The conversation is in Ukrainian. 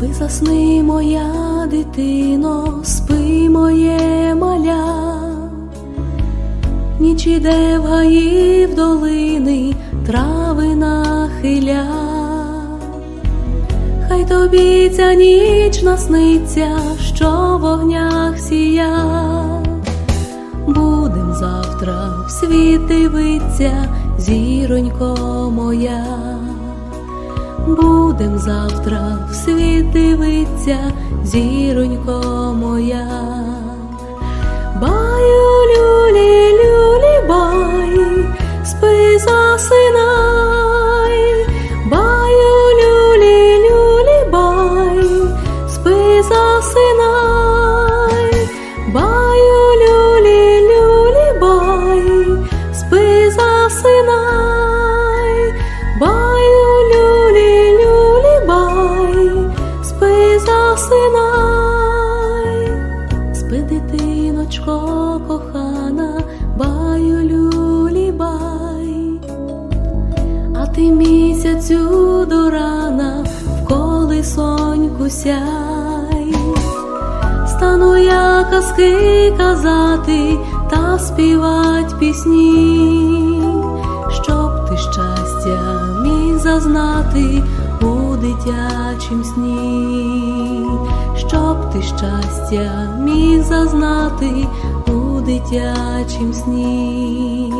Спи, засни, моя дитино, спи моє маля, ніч іде в гаї в долини, трави нахиля, хай тобі ця ніч насниться, що в огнях сія. Будем завтра в світ дивиться, зіронько моя. Будем завтра в світ дивиться, зіронько моя. Засинай, спи, дитиночко кохана, баю люлі, бай, а ти місяцю до рана в колисоньку сяй. Стану я казки казати та співать пісні, щоб ти щастя міг зазнати у дитячім сні, ти щастя міг зазнати у дитячім сні.